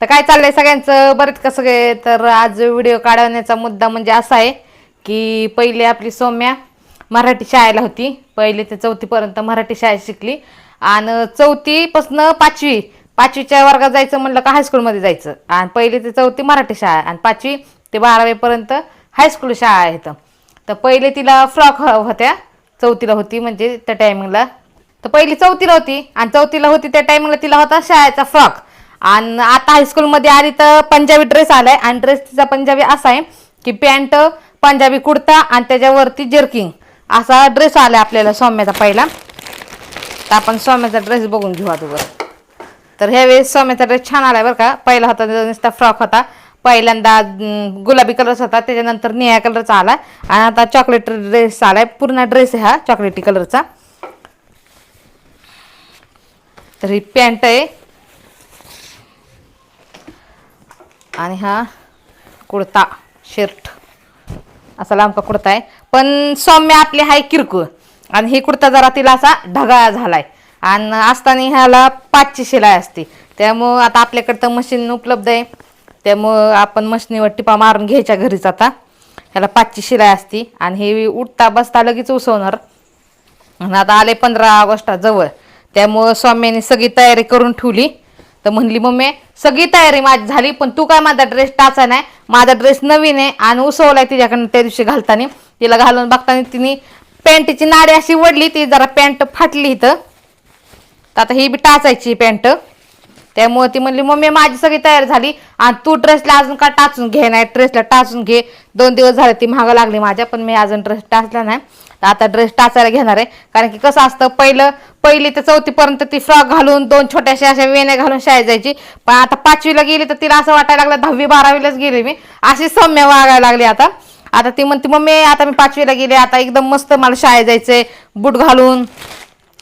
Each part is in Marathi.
तर काय चाललंय सगळ्यांचं? बरेच का सगळे? तर आज व्हिडिओ काढवण्याचा मुद्दा म्हणजे असा आहे की पहिले आपली सौम्या मराठी शाळेला होती. पहिले ते चौथीपर्यंत मराठी शाळेत शिकली. आणि चौथीपासनं पाचवी पाचवीच्या वर्गात जायचं म्हणलं का हायस्कूलमध्ये जायचं? आणि पहिली ते चौथी मराठी शाळा आणि पाचवी ते बारावीपर्यंत हायस्कूल शाळा आहेत. तर पहिले तिला फ्रॉक होत्या. चौथीला होती म्हणजे त्या टायमिंगला तर पहिली चौथीला होती आणि चौथीला होती त्या टायमिंगला तिला होता शाळेचा फ्रॉक. आणि आता हायस्कूलमध्ये आली तर पंजाबी ड्रेस आलाय आणि ड्रेस तिचा पंजाबी असा आहे की पॅन्ट पंजाबी कुर्ता आणि त्याच्यावरती जर्किंग असा ड्रेस आलाय आपल्याला सौम्याचा पहिला. तर आपण सौम्याचा ड्रेस बघून घेऊ अगोदर तर ह्यावेळेस सौम्याचा ड्रेस छान आलाय बरं का. पहिला होता नुसता फ्रॉक होता. पहिल्यांदा गुलाबी कलरचा होता त्याच्यानंतर निळ्या कलरचा आला आणि आता चॉकलेट ड्रेस आलाय पूर्ण ड्रेस आहे हा चॉकलेटी कलरचा तर ही पॅन्ट आहे. आणि हा कुर्ता शर्ट असा लांबका कुर्ता आहे. पण सौम्य आपली हाय किरकोळ. आणि ही कुर्ता जरा तिला असा ढगाळा झालाय. आणि असताना ह्याला पाचची शिलाई असते. त्यामुळं आता आपल्याकडं तर मशीन उपलब्ध आहे. त्यामुळं आपण मशीनीवर टिपा मारून घ्यायच्या घरीच आता. ह्याला पाचची शिलाई असते. आणि हे उठता बसता लगेच उसवणार. आणि आता आले पंधरा ऑगस्टा जवळ. त्यामुळं सौम्याने सगळी तयारी करून ठेवली. तर म्हणली मम्मी सगळी तयारी माझी झाली पण तू काय माझा ड्रेस टाचा नाही? माझा ड्रेस नवीन आहे आणि उसवलाय तिच्याकडनं त्या दिवशी घालताना. तिला घालून बघताना तिने पॅन्टची नाडी अशी वडली ती जरा पॅन्ट फाटली इथं. तर आता ही बी टाचायची पॅन्ट. त्यामुळे ती म्हणली मम्मी माझी सगळी तयार झाली. आणि तू ड्रेसला अजून का टाचून घे? नाही ड्रेसला टाचून घे. दोन दिवस झाले ती महागा लागली माझ्या पण मी अजून ड्रेस टाचला नाही. तर आता ड्रेस टाचायला घेणार आहे. कारण की कसं असतं पहिलं पहिली ते चौथीपर्यंत ती फ्रॉक घालून दोन छोट्याशा अशा वेण्या घालून शाळेत जायची. पण आता पाचवीला गेली तर तिला असं वाटायला लागलं दहावी बारावीलाच गेली मी. अशी सौम्य वागायला लागली आता. आता ती म्हणते मम्मी आता मी पाचवीला गेले. आता एकदम मस्त मला शाळेत जायचंय. बूट घालून.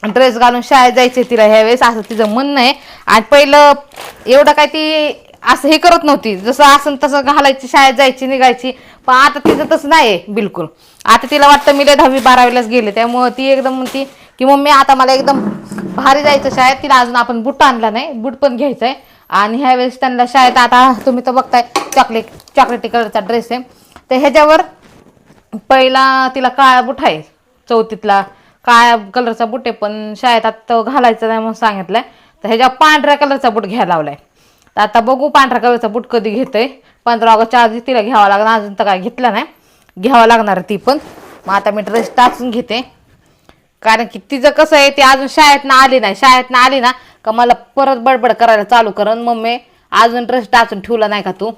ड्रेस घालून शाळेत जायचे तिला ह्यावेळेस असं तिचं म्हणणं आहे. आणि पहिलं एवढं काय ती असं हे करत नव्हती. जसं असं तसं घालायची शाळेत जायची निघायची. पण आता तिचं तसं नाही आहे बिलकुल. आता तिला वाटतं मी लय दहावी बारावीलाच गेले. त्यामुळं ती एकदम म्हणती की मम्मी आता मला एकदम भारी जायचं शाळेत. तिला अजून आपण बूट आणला नाही. बूट पण घ्यायचं आहे आणि ह्यावेळेस त्यांना शाळेत आता तुम्ही तर बघताय चॉकलेट चॉकलेटी कलरचा ड्रेस आहे. तर ह्याच्यावर पहिला तिला काळा बुट आहे चौथीतला. काळ्या कलरचा बुट आहे पण शाळेत आता घालायचा नाही म्हणून सांगितलंय. तर ह्याच्या पांढऱ्या कलरचा बुट घ्यायला लावलाय. तर आता बघू पांढऱ्या कलरचा बुट कधी घेतोय. पंधरा ऑगस्टच्या आधी तिला घ्यावा लागणार अजून तर काय घेतला नाही. घ्यावा लागणार ती पण. मग आता मी ड्रेस टाचून घेते. कारण की तिचं कसं आहे ती अजून शाळेतनं आली नाही. शाळेतनं आली ना का मला परत बडबड करायला चालू करन मम्मी अजून ड्रेस टाचून ठेवला नाही का तू?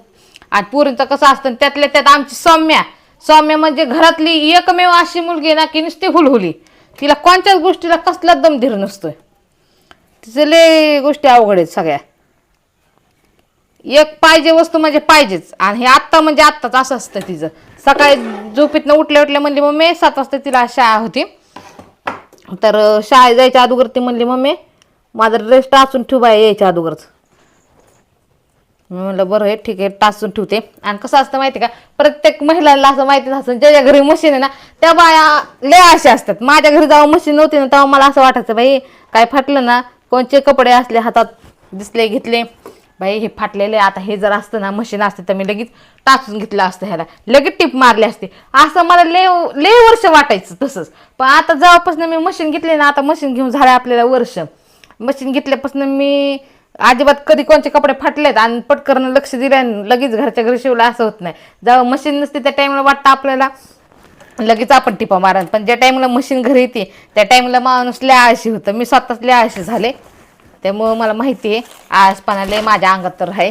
आणि पोरींचं कसं असतं त्यातल्या त्यात आमची सौम्या. सौम्या म्हणजे घरातली एकमेव अशी मुलगी ना की नुसती हुलहुली. तिला कोणत्याच गोष्टीला कसला दमधीर नसतोय. तिचं लय गोष्टी अवघड आहेत सगळ्या. एक पाहिजे वस्तू म्हणजे पाहिजेच. आणि हे आत्ता म्हणजे आत्ताच असं असतं तिचं. सकाळी झोपेतनं उठल्या उठल्या म्हणली मम्मी सात वाजता तिला शाळा होती. तर शाळेत जायच्या अगोदर ती म्हणली मम्मी माझा ड्रेस टाचून ठेवा यायच्या अगोदरच. मी म्हणलं बरं हे ठीक आहे टाचून ठेवते. आणि कसं असतं माहिती का प्रत्येक महिलांना असं माहितीच असतं ज्याच्या घरी मशीन आहे ना त्या बाया लय अशा असतात. माझ्या घरी जेव्हा मशीन नव्हती ना तेव्हा मला असं वाटायचं बाई काय फाटलं ना कोणचे कपडे असले हातात दिसले घेतले? बाई हे फाटलेले आता हे जर असतं ना मशीन असते तर मी लगेच टाचून घेतलं असतं ह्याला. लगेच टिप मारली असते. असं मला लय लय वर्ष वाटायचं तसंच. पण आता जेव्हापासून मी मशीन घेतली ना आता मशीन घेऊन झालं आपल्याला वर्ष. मशीन घेतल्यापासून मी अजिबात कधी कोणते कपडे फाटलेत आणि पटकन लक्ष दिलं आणि लगेच घरच्या घरी शिवलं असं होत नाही. जेव्हा मशीन नसते त्या टाईमला वाटतं आपल्याला लगेच आपण टिपा मारा पण ज्या टाईमला मशीन घरी येते त्या टाईमला माणूस लय आळशी होतं. मी स्वतःच लय आळशी झाले. त्यामुळं मला माहिती आहे आळसपणा लय माझ्या अंगात तर आहे.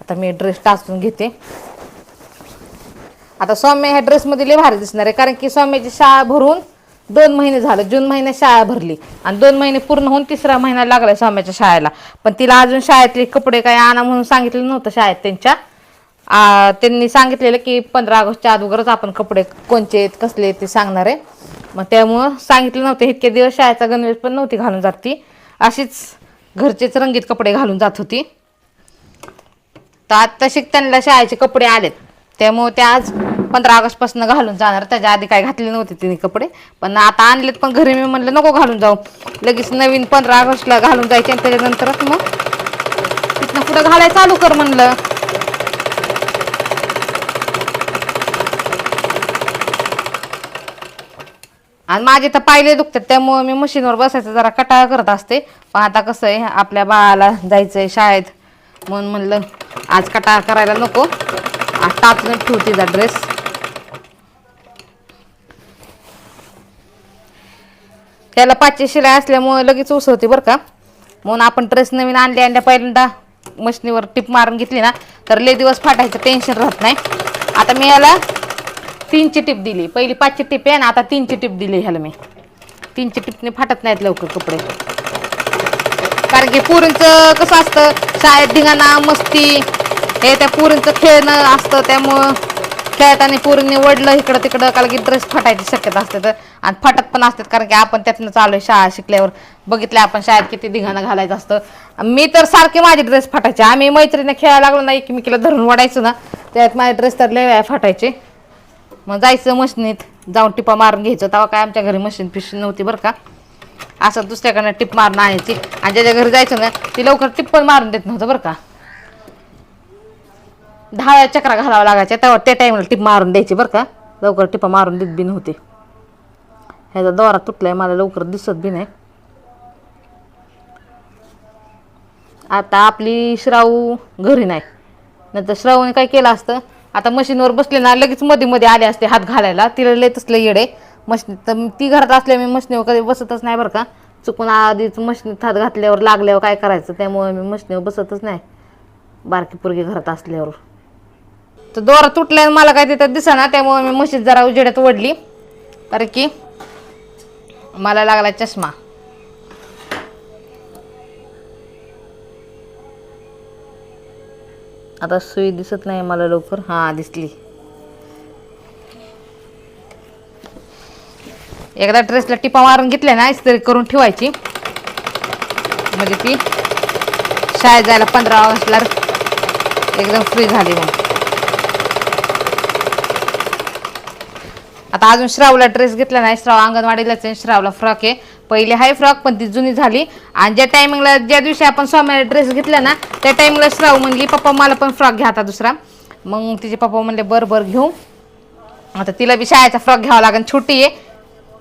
आता मी ड्रेस टाचून घेते. आता सौम्य ह्या ड्रेसमध्ये लय भारी दिसणार आहे कारण की सौम्याची शाळा भरून दोन महिने झालं जून महिन्यात शाळा भरली आणि दोन महिने पूर्ण होऊन तिसरा महिना लागला स्वाम्याच्या शाळेला. पण तिला अजून शाळेतले कपडे काय आणा म्हणून सांगितलं नव्हतं शाळेत त्यांच्या. त्यांनी सांगितलेलं की पंधरा ऑगस्टच्या अगोदरच आपण कपडे कोणचे आहेत कसले ते सांगणार आहे. मग त्यामुळं सांगितलं नव्हतं इतके दिवस शाळेचा गणवेश पण नव्हती घालून जात ती. अशीच घरचेच रंगीत कपडे घालून जात होती. तर आत्ता शिकताना त्यांना शाळेचे कपडे आलेत. त्यामुळं ते आज पंधरा ऑगस्टपासून घालून जाणार. त्याच्या आधी काय घातले नव्हते तिने कपडे. पण आता आणलेत पण घरी मी म्हणलं नको घालून जाऊ. लगेच नवीन पंधरा ऑगस्टला घालून जायचे आणि त्याच्यानंतरच मग तिथनं पुढं घालाय चालू कर म्हणलं. आणि माझे तर पायले दुखतात त्यामुळे मी मशीनवर बसायचं जरा कटाळा करत असते. पण आता कसं आहे आपल्या बाळाला जायचंय शाळेत. म्हणून म्हणलं आज कटाळा करायला नको. आज टाचून ठेवते जा ड्रेस त्याला पाचशे शिलाई असल्यामुळे लगेच उसवते बरं का. म्हणून आपण ड्रेस नवीन आणले आणल्या पहिल्यांदा मशनीवर टिप मारून घेतली ना तर लय दिवस फाटायचं टेन्शन राहत नाही. आता मी याला तीनची टिप दिली. पहिली पाचची टिप आहे ना आता तीनची टिप दिली ह्याला मी. तीनची टिपने फाटत नाहीत लवकर कपडे. कारण की पुरींचं कसं असतं शाळेत धिंगाणा मस्ती हे त्या पुरींचं खेळणं असतं त्यामुळं खेळताना पुरींनी वडलं इकडं तिकडं कारण की ड्रेस फाटायची शक्यता असते तर. आणि फाटत पण असतात कारण की आपण त्यातनं चालू आहे शाळा शिकल्यावर. बघितलं आपण शाळेत किती धिंगाणं घालायचं असतं. मी तर सारखे माझे ड्रेस फाटायचे. आम्ही मैत्रिणी खेळायला लागलो ना एकमेकीला धरून वाढायचो ना त्यात माझे ड्रेस तर लय फाटायचे. मग जायचं मशीनीत जाऊन टिपा मारून घ्यायचं. तेव्हा काय आमच्या घरी मशीन पिशीन नव्हती बरं का. असं दुसऱ्याकडनं टिप मारून आणायची. आणि ज्याच्या घरी जायचं ना ती लवकर टिप पण मारून देत नव्हतं बरं का. दहा वेळा चक्रा घालावं लागायच्या तेव्हा त्या टाईमला टिप मारून द्यायची बरं का. लवकर टिपा मारून देत बी नव्हते. ह्याचा दोरा तुटलाय मला लवकर दिसत बी नाही. आता आपली श्राऊ घरी नाही. नंतर श्रावूने काय केलं असतं आता मशीनवर बसले ना लगेच मध्ये मध्ये आले असते हात घालायला. तिला लय तसलं येडे. मशीन तर ती घरात असल्या मी मशीनीवर कधी बसतच नाही बरं का. चुकून आधीच मशीनीत हात घातल्यावर लागल्यावर काय करायचं त्यामुळे मी मशीनीवर बसतच नाही. बारकी पोरगी घरात असल्यावर. तर दोरा तुटल्यानं मला काय तिथं दिसेना त्यामुळे मी मशीन जरा उजेड्यात ओढली. कारण की मला लागला चष्मा. आता सुई दिसत नाही मला लवकर. हां दिसली. एकदा ड्रेसला टिपा मारून घेतल्या ना इस्त्री करून ठेवायची. म्हणजे ती शाळेत जायला पंधरा ऑगस्टला एकदम फ्री झाली मग. आता अजून श्रावला ड्रेस घेतला नाही. श्राव अंगणवाडीलाच आहे. श्रावला फ्रॉक आहे. पहिले हाय फ्रॉक पण ती जुनी झाली. आणि ज्या टायमिंगला ज्या दिवशी आपण स्वामीला ड्रेस घेतला ना त्या टायमिंगला श्राव म्हणली पप्पा मला पण फ्रॉक घ्या आता दुसरा. मग तिचे पप्पा म्हणले बरं बरं घेऊ. आता तिला बी शाळेचा फ्रॉक घ्यावा लागेल छोटी आहे.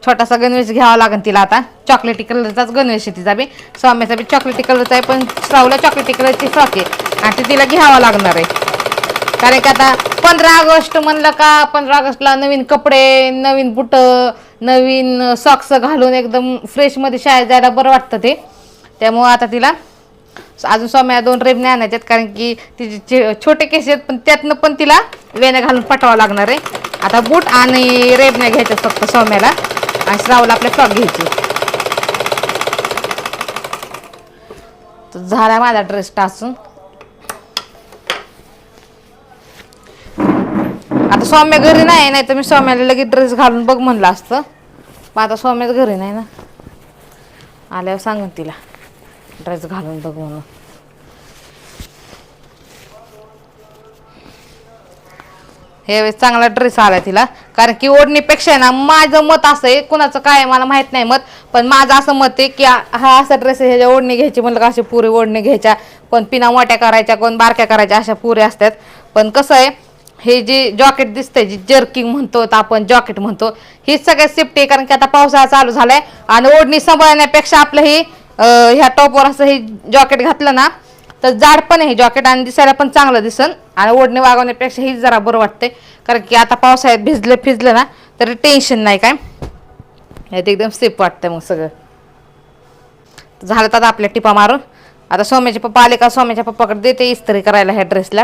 छोटासा गणवेश घ्यावा लागेल तिला आता. चॉकलेटी कलरचाच गणवेश आहे तिचा बी. स्वाम्याचा बी चॉकलेटी कलरचा आहे पण श्रावला चॉकलेटी कलरची फ्रॉक आहे. आणि ती तिला घ्यावा लागणार आहे. कारण की आता पंधरा ऑगस्ट म्हणलं का पंधरा ऑगस्टला नवीन कपडे नवीन बुट नवीन सॉक्स घालून एकदम फ्रेशमध्ये शाळेत जायला बरं वाटतं ते. त्यामुळं आता तिला अजून स्वाम्या दोन रेबने आणायच्यात कारण की तिचे छोटे केस आहेत पण त्यातनं पण तिला वेण्या घालून पटवावं लागणार आहे. आता बूट आणि रेबण्या घ्यायच्या फक्त सौम्याला. आणि श्रावला आपले फ्रॉक घ्यायचे. झाला माझा ड्रेस टाचून. सौम्य घरी नाही नाही तर मी सौम्याला लगेच ड्रेस घालून बघ म्हणलं असतं. मग आता सौम्याच घरी नाही ना. आल्यावर सांगून तिला. ड्रेस घालून बघ म्हणून. हे चांगला ड्रेस आला तिला. कारण की ओढणीपेक्षा आहे ना माझं मत असं आहे कुणाचं काय आहे मला माहीत नाही मत. पण माझं असं मत आहे की हा असा ड्रेस आहे ह्याच्या ओढणी घ्यायची म्हणलं का असे पुरे ओढणी घ्यायच्या. कोण पिना मोठ्या करायच्या कोण बारक्या करायच्या अशा पुरे असतात. पण कसं आहे हे जे जॉकेट दिसतंय जे जर्किंग म्हणतो आपण जॉकेट म्हणतो ही सगळ्यात सेफ्टी आहे कारण की आता पावसाळा चालू झालाय आणि ओढणी सांभाळण्यापेक्षा आपलं हे ह्या टॉपवर असं हे जॉकेट घातलं ना तर जाड पण आहे जॉकेट आणि दिसायला पण चांगलं दिसन. आणि ओढणी वागवण्यापेक्षा हेच जरा बरं वाटतंय कारण की आता पावसाळ्यात भिजलं फिजलं ना तरी टेन्शन नाही काय. यात एकदम सेफ वाटतंय मग सगळं. झालं तर आपल्या टिपा मारून. आता सोम्याचे पप्पा आले का सोम्याच्या पप्पाकडे देते इस्त्री करायला ह्या ड्रेसला